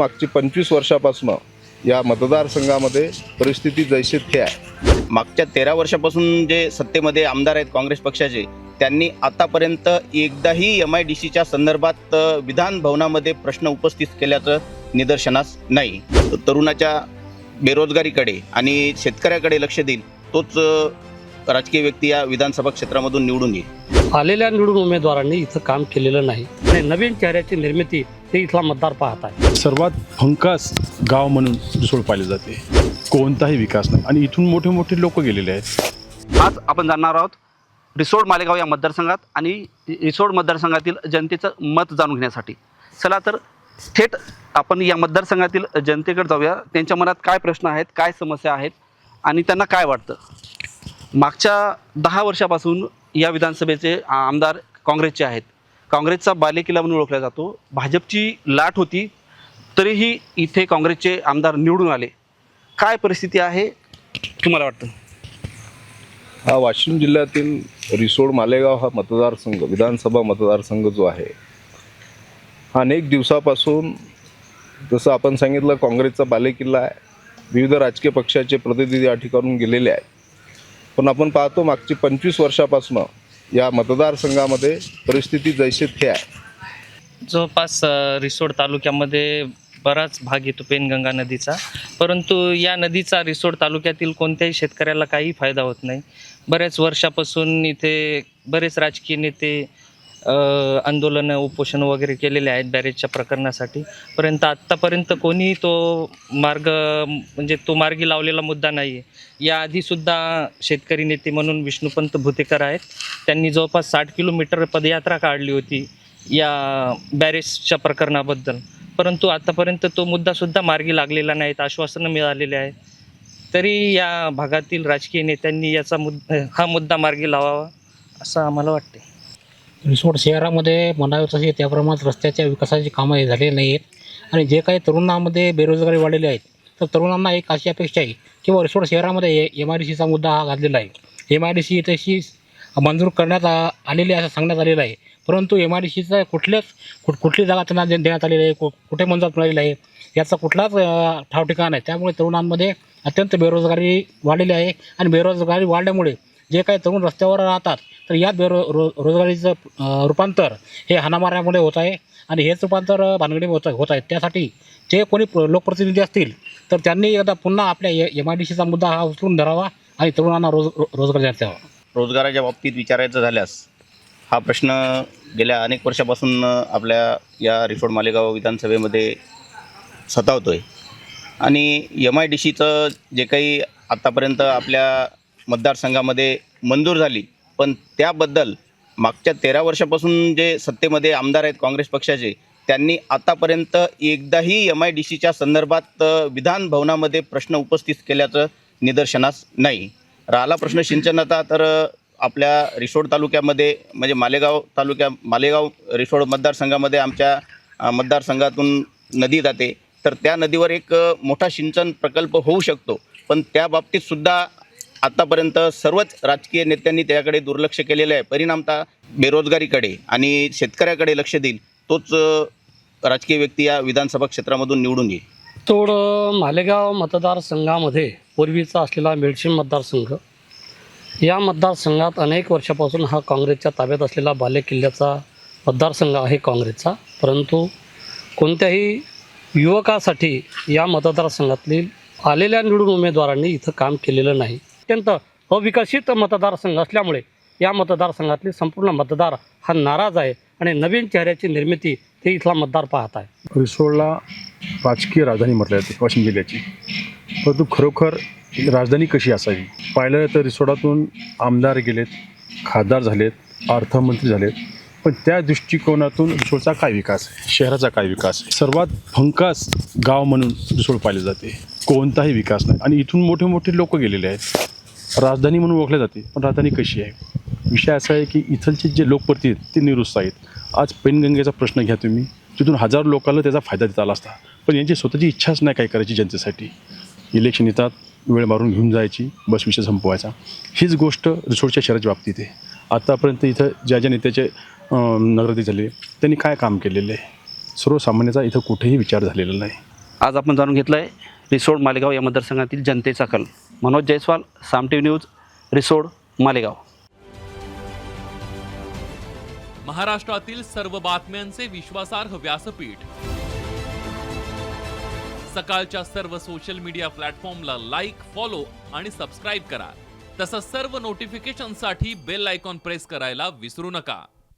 मागची पंचवीस वर्षापासून या मतदारसंघामध्ये परिस्थिती जैसे थे आहे. मागच्या तेरा वर्षापासून जे सत्तेमध्ये आमदार आहेत काँग्रेस पक्षाचे त्यांनी आतापर्यंत एकदाही एम आय डी सीच्या संदर्भात विधान भवनामध्ये प्रश्न उपस्थित केल्याचं निदर्शनास नाही. तरुणाच्या बेरोजगारीकडे आणि शेतकऱ्याकडे लक्ष देईल तोच राजकीय व्यक्ती या विधानसभा क्षेत्रामधून निवडून येईल. आलेल्या निवडून उमेदवारांनी इथं काम केलेलं नाही. आणि नवीन चेहऱ्याची निर्मिती ते इथला मतदार पाहत आहे सर्वात भंकास गाव म्हणून रिसोड पाहिले जाते. कोणताही विकास नाही. आणि इथून मोठे मोठे लोक गेलेले आहेत. आज आपण जाणणार आहोत रिसोड मालेगाव या मतदारसंघात आणि रिसोड मतदारसंघातील जनतेचं मत जाणून घेण्यासाठी. चला तर थेट आपण या मतदारसंघातील जनतेकडे जाऊया. त्यांच्या मनात काय प्रश्न आहेत काय समस्या आहेत आणि त्यांना काय वाटतं? मागच्या दहा वर्षापासून या विधानसभेचे आमदार काँग्रेसचे आहेत. काँग्रेसचा बालेकिल्ला म्हणून ओळखला जातो. भाजपची लाट होती तरीही इथे काँग्रेसचे आमदार निवडून आले. काय परिस्थिती आहे? तुम्हाला वाटतं? हा वाशिम जिल्ह्यातील रिसोड मालेगाव हा मतदारसंघ विधानसभा मतदारसंघ जो आहे हा अनेक दिवसापासून जसं आपण सांगितलं काँग्रेसचा बालेकिल्ला आहे. विविध राजकीय पक्षाचे प्रतिनिधी या ठिकाणून गेलेले आहेत. पण आपण पाहतो मागची पंचवीस वर्षापासून या मतदारसंघामध्ये परिस्थिती जैसे थे आहे. जवळपास रिसोड तालुक्यामध्ये बराच भाग येतो पेनगंगा नदीचा. परंतु या नदीचा रिसोड तालुक्यातील कोणत्याही शेतकऱ्याला काही फायदा होत नाही. बऱ्याच वर्षापासून इथे बरेच राजकीय नेते आंदोलनं उपोषण वगैरे केलेले आहेत बॅरेजच्या प्रकरणासाठी. परंतु आत्तापर्यंत कोणी तो मार्ग म्हणजे तो मार्गी लावलेला मुद्दा नाही आहे याआधीसुद्धा शेतकरी नेते म्हणून विष्णुपंत भुतेकर आहेत. त्यांनी जवळपास साठ किलोमीटर पदयात्रा काढली होती या बॅरेजच्या प्रकरणाबद्दल. परंतु आतापर्यंत तो मुद्दासुद्धा मार्गी लागलेला नाहीत आश्वासनं मिळालेले आहेत. तरी या भागातील राजकीय नेत्यांनी याचा मुद्दा हा मुद्दा मार्गी लावावा असं आम्हाला वाटते रिसोड शहरामध्ये म्हणावे तसे त्या प्रमाणात रस्त्याच्या विकासाची कामं झालेली नाही आहेत आणि जे काही तरुणांमध्ये बेरोजगारी वाढलेली आहेत तर तरुणांना एक अशी अपेक्षा आहे किंवा रिसोड शहरामध्ये एम आय डी सीचा मुद्दा हा घातलेला आहे. एम आय डी सी तशी मंजूर करण्यात आलेली असं सांगण्यात आलेलं आहे. परंतु एम आय डी सीचा कुठल्याच कुठ कुठली जागा त्यांना दे- देण्यात आलेली आहे कु- कुठे मंजूर मिळालेली आहे याचा कुठलाच ठाव ठिकाण आहे त्यामुळे तरुणांमध्ये अत्यंत बेरोजगारी वाढलेली आहे. आणि बेरोजगारी वाढल्यामुळे जे काही तरुण रस्त्यावर राहतात तर यात बेरो रो रोजगारीचं रूपांतर हे हाणामाऱ्यामुळे होत आहे आणि हेच रूपांतर भानगडी होत होत आहे. त्यासाठी जे कोणी लोकप्रतिनिधी असतील तर त्यांनी एकदा पुन्हा आपल्या एम आय डी सीचा मुद्दा हा उचलून धरावा आणि तरुणांना रोज रोजगार देण्यात हवा रोजगाराच्या बाबतीत विचारायचं झाल्यास हा प्रश्न गेल्या अनेक वर्षापासून आपल्या या रिसोड मालेगाव विधानसभेमध्ये सतावतो आहे आणि एम आय डी सीचं जे काही आत्तापर्यंत आपल्या मतदारसंघामध्ये मंजूर झाली. पण त्याबद्दल मागच्या तेरा वर्षापासून जे सत्तेमध्ये आमदार आहेत काँग्रेस पक्षाचे त्यांनी आतापर्यंत एकदाही एम आय डी सीच्या संदर्भात विधान भवनामध्ये प्रश्न उपस्थित केल्याचं निदर्शनास नाही. राहिला प्रश्न सिंचनाचा तर आपल्या रिसोड तालुक्यामध्ये म्हणजे मालेगाव तालुक्या मालेगाव रिसोड मतदारसंघामध्ये आमच्या मतदारसंघातून नदी जाते. तर त्या नदीवर एक मोठा सिंचन प्रकल्प होऊ शकतो. पण त्या बाबतीत आत्तापर्यंत आतापर्यंत सर्वच राजकीय नेत्यांनी त्याकडे दुर्लक्ष केलेलं आहे. परिणामतः बेरोजगारीकडे आणि शेतकऱ्याकडे लक्ष देईल तोच राजकीय व्यक्ती या विधानसभा क्षेत्रामधून निवडून येईल. तोड मालेगाव मतदारसंघामध्ये पूर्वीचा असलेला मेडशीन मतदारसंघ. या मतदारसंघात अनेक वर्षापासून हा काँग्रेसच्या ताब्यात असलेला बालेकिल्ल्याचा मतदारसंघ आहे काँग्रेसचा. परंतु कोणत्याही युवकासाठी या मतदारसंघातील आलेल्या निवडून उमेदवारांनी इथं काम केलेलं नाही. अत्यंत हो अविकसित मतदारसंघ असल्यामुळे या मतदारसंघातले संपूर्ण मतदार हा नाराज आहे आणि नवीन चेहऱ्याची निर्मिती ते इथला मतदार पाहत आहे. रिसोडला राजकीय राजधानी म्हटलं जाते वाशिम जिल्ह्याची. परंतु खरोखर राजधानी कशी असावी? पाहिलं तर रिसोडातून आमदार गेलेत खासदार झालेत अर्थमंत्री झालेत. पण त्या दृष्टिकोनातून रिसोडचा काय विकास आहे? शहराचा काय विकास आहे? सर्वात भंकास गाव म्हणून रिसोड पाहिले जाते. कोणताही विकास नाही. आणि इथून मोठे मोठे लोक गेलेले आहेत. राजधानी म्हणून ओळखल्या जाते पण राजधानी कशी आहे? विषय असा आहे की इथलचे जे लोकप्रतिनिधी आहेत ते निरुत्साह आहेत. आज पेनगंगेचा प्रश्न घ्या तुम्ही. तिथून हजारो लोकांना त्याचा फायदा देता आला असता. पण यांची स्वतःची इच्छाच नाही काय करायची जनतेसाठी. इलेक्शन येतात वेळ मारून घेऊन जायची बस विषय संपवायचा. हीच गोष्ट रिसोडच्या शहराच्या बाबतीत आहे. आत्तापर्यंत इथं ज्या ज्या नेत्याचे अं, झाले त्यांनी काय काम केलेलं आहे? सर्वसामान्याचा इथं कुठेही विचार झालेला नाही. आज आपण जाणून घेतलं आहे रिसोड मालेगाव या मतदारसंघातील जनतेचा कल. Manoj Jaiswal Saam TV news Risod Malegaon. महाराष्ट्रातील सर्व बातम्यांचे विश्वासार्ह व्यासपीठ. सकाळच्या सर्व सोशल मीडिया प्लॅटफॉर्मला लाईक फॉलो आणि सबस्क्राईब करा. तसंच सर्व नोटिफिकेशनसाठी बेल आयकॉन प्रेस करायला विसरू नका.